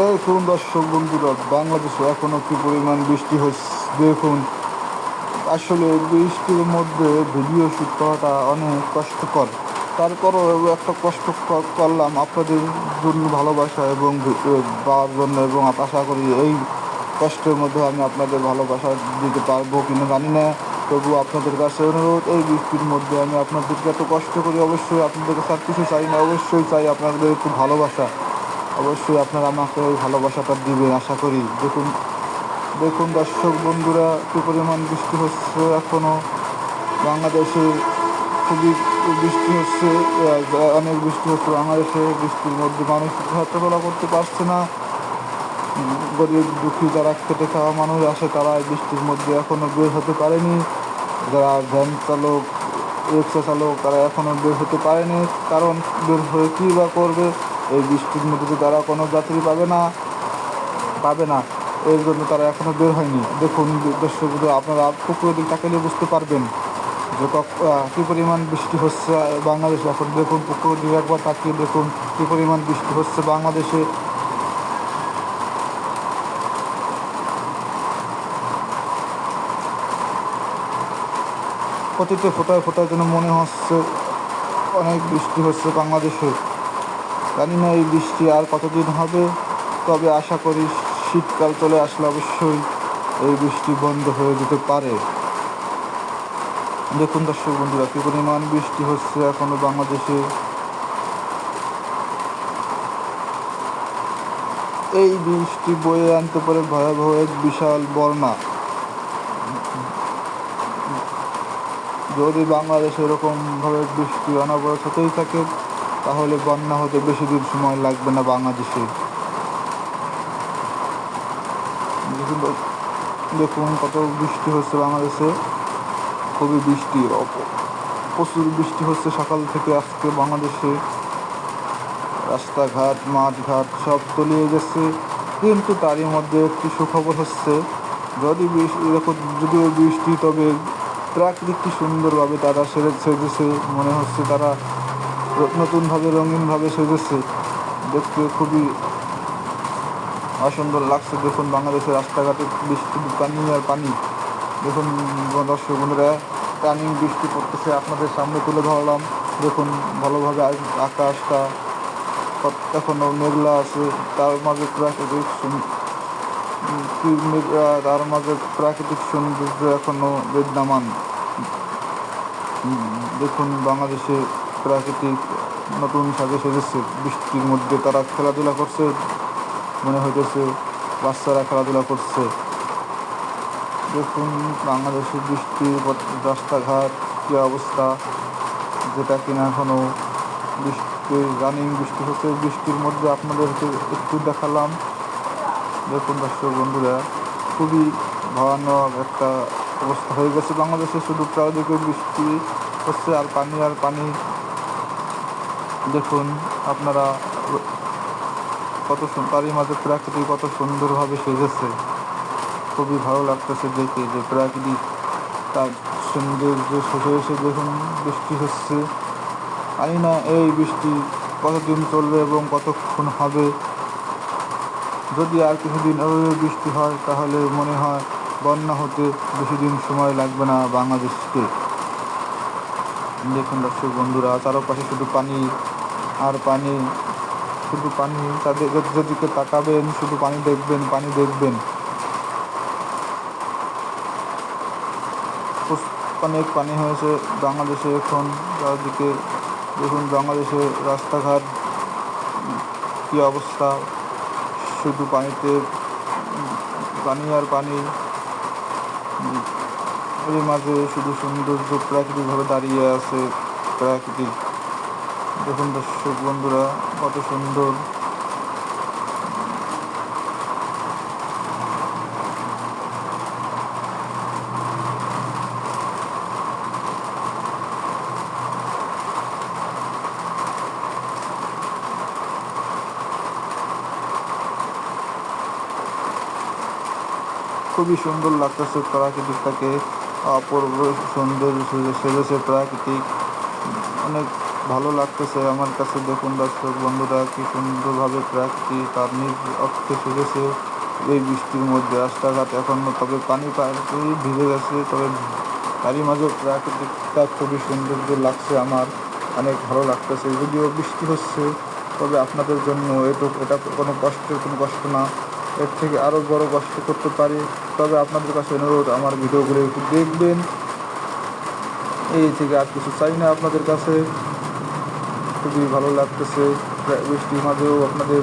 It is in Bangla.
দেখুন দর্শক বন্ধুরা, বাংলাদেশে এখনও কি পরিমাণ বৃষ্টি হচ্ছে? দেখুন, আসলে বৃষ্টির মধ্যে ভিডিও শ্যুট করাটা অনেক কষ্টকর। তারপরও একটা কষ্ট করলাম আপনাদের জন্য ভালোবাসা এবং পাওয়ার জন্য এবং আশা করি এই কষ্টের মধ্যে আমি আপনাদের ভালোবাসা দিতে পারব কিনা জানি না। তবু আপনাদের কাছে অনুরোধ, এই বৃষ্টির মধ্যে আমি আপনাদেরকে এত কষ্ট করি, অবশ্যই আপনাদের কাছে আর কিছু চাই না। অবশ্যই চাই আপনাদের একটু ভালোবাসা। অবশ্যই আপনারা আমাকে ওই ভালোবাসাটা দিবেন, আশা করি। দেখুন দেখুন দর্শক বন্ধুরা, কী পরিমাণ বৃষ্টি হচ্ছে এখনও বাংলাদেশে খুবই বৃষ্টি হচ্ছে অনেক বৃষ্টি হচ্ছে বাংলাদেশে। বৃষ্টির মধ্যে মানুষ হাঁটাচলা করতে পারছে না। গরিব দুঃখী যারা খেটে খাওয়া মানুষ আসে তারা বৃষ্টির মধ্যে এখনও বের হতে পারেনি। যারা ভ্যান চালক, রিক্সা চালক, তারা এখনও বের হতে পারেনি। কারণ বের হয়ে কী বা করবে? এই বৃষ্টির মধ্যে তারা কোনো যাত্রী পাবে না পাবে না। এর জন্য তারা এখনও বের হয়নি। দেখুন, দর্শক, আপনারা পুকুরের দিক তাকালে বুঝতে পারবেন যে কী পরিমাণ বৃষ্টি হচ্ছে বাংলাদেশে। এখন দেখুন, পুকুরের দিকে একবার তাকিয়ে দেখুন, কী পরিমাণ বৃষ্টি হচ্ছে বাংলাদেশে। প্রতিটি ফোটায় ফোটায় যেন মনে হচ্ছে অনেক বৃষ্টি হচ্ছে বাংলাদেশে। জানি না এই বৃষ্টি আর কতদিন হবে, তবে আশা করি শীতকাল চলে আসলে অবশ্যই এই বৃষ্টি বন্ধ হয়ে যেতে পারে। দেখুন দর্শক বন্ধুরা, কী পরিমাণ বৃষ্টি হচ্ছে এখনও বাংলাদেশে। এই বৃষ্টি বয়ে আনতে পারে ভয়াবহ এক বিশাল বন্যা। যদি বাংলাদেশে এরকমভাবে বৃষ্টি অনবরত হতেই থাকে তাহলে বন্যা হতে বেশি দিন সময় লাগবে না বাংলাদেশে। দেখুন কত বৃষ্টি হচ্ছে বাংলাদেশে। খুবই বৃষ্টি প্রচুর বৃষ্টি হচ্ছে সকাল থেকে আজকে বাংলাদেশে। রাস্তাঘাট, মাঠঘাট সব তলিয়ে গেছে। কিন্তু তারই মধ্যে একটি সুখবর হচ্ছে, যদি বৃষ্টি এরকম যদিও বৃষ্টি, তবে প্রাকৃতিক সুন্দরভাবে তারা সেরে সেজেছে মনে হচ্ছে তারা নতুনভাবে, রঙিনভাবে সেজেছে। দেখতে খুবই অসুন্দর লাগছে। দেখুন, বাংলাদেশের রাস্তাঘাটে বৃষ্টি, পানি আর পানি। দেখুন, দর্শক বন্ধুরা, টানিং বৃষ্টি পড়তেছে আপনাদের সামনে তুলে ধরলাম। দেখুন, ভালোভাবে আকাশটা কত- এখনও মেঘলা আছে। তার মাঝে প্রাকৃতিক তার মাঝে প্রাকৃতিক সৌন্দর্য এখনও বিদ্যমান। দেখুন, বাংলাদেশে প্রাকৃতিক নতুন সাজে সেজেছে। বৃষ্টির মধ্যে তারা খেলাধুলা করছে, মনে হইতেছে বাচ্চারা খেলাধুলা করছে। দেখুন বাংলাদেশে বৃষ্টি, রাস্তাঘাট কী অবস্থা, যেটা কিনা এখনও বৃষ্টি, রানিং বৃষ্টি হচ্ছে। বৃষ্টির মধ্যে আপনাদেরকে একটু দেখালাম। দেখুন দর্শক বন্ধুরা, খুবই ভয়ানক একটা অবস্থা হয়ে গেছে বাংলাদেশে। শুধু চারিদিকে বৃষ্টি হচ্ছে, আর পানি আর পানি দেখুন, আপনারা কত তারই মাঝে প্রাকৃতিক কত সুন্দরভাবে সেজেছে। খুবই ভালো লাগতেছে দেখে যে প্রাকৃতিক তার সৌন্দর্য শেষে এসে দেখুন, বৃষ্টি হচ্ছে। জানি না এই বৃষ্টি কতদিন চলবে এবং কতক্ষণ হবে। যদি আর কিছুদিন এভাবে বৃষ্টি হয়, তাহলে মনে হয় বন্যা হতে বেশি দিন সময় লাগবে না বাংলাদেশকে। দেখুন দর্শক বন্ধুরা, চারপাশে শুধু পানি আর পানি, শুধু পানি তাদের যেদিকে তাকাবেন, শুধু পানি দেখবেন পানি দেখবেন। অনেক পানি হয়েছে বাংলাদেশে এখন, চারদিকে দেখুন বাংলাদেশে রাস্তাঘাট, কী অবস্থা। শুধু পানিতে, পানি আর পানি। এর মাঝে শুধু সৌন্দর্য প্রাকৃতিকভাবে দাঁড়িয়ে আছে প্রাকৃতিক। দেখুন দর্শক বন্ধুরা, কত সুন্দর। খুবই সুন্দর লাগতেছে প্রাকৃতিকটাকে, অপূর্ব সুন্দর সেজে- সেজেছে প্রাকৃতিক। অনেক লাগতেছে আমার কাছে। দেখুন দর্শক, বন্ধুরা, কি সুন্দরভাবে ট্র্যাকটি তার নিজ অক্ষে সেরেছে এই বৃষ্টির মধ্যে রাস্তাঘাট এখনও তবে পানি পানি ভিজে গেছে। তবে তারই মাঝে প্রাকৃতিকটা খুবই সৌন্দর্য লাগছে আমার। অনেক ভালো লাগতেছে। যদিও বৃষ্টি হচ্ছে, তবে আপনাদের জন্য এটু এটা কোনো কষ্টের কোনো কষ্ট না। এর থেকে আরও বড় কষ্ট করতে পারি। তবে আপনাদের কাছে অনুরোধ, আমার ভিডিওগুলো একটু দেখবেন। এই থেকে আর কিছু চাই না আপনাদের কাছে। খুবই ভালো লাগতেছে। বৃষ্টির মাঝেও আপনাদের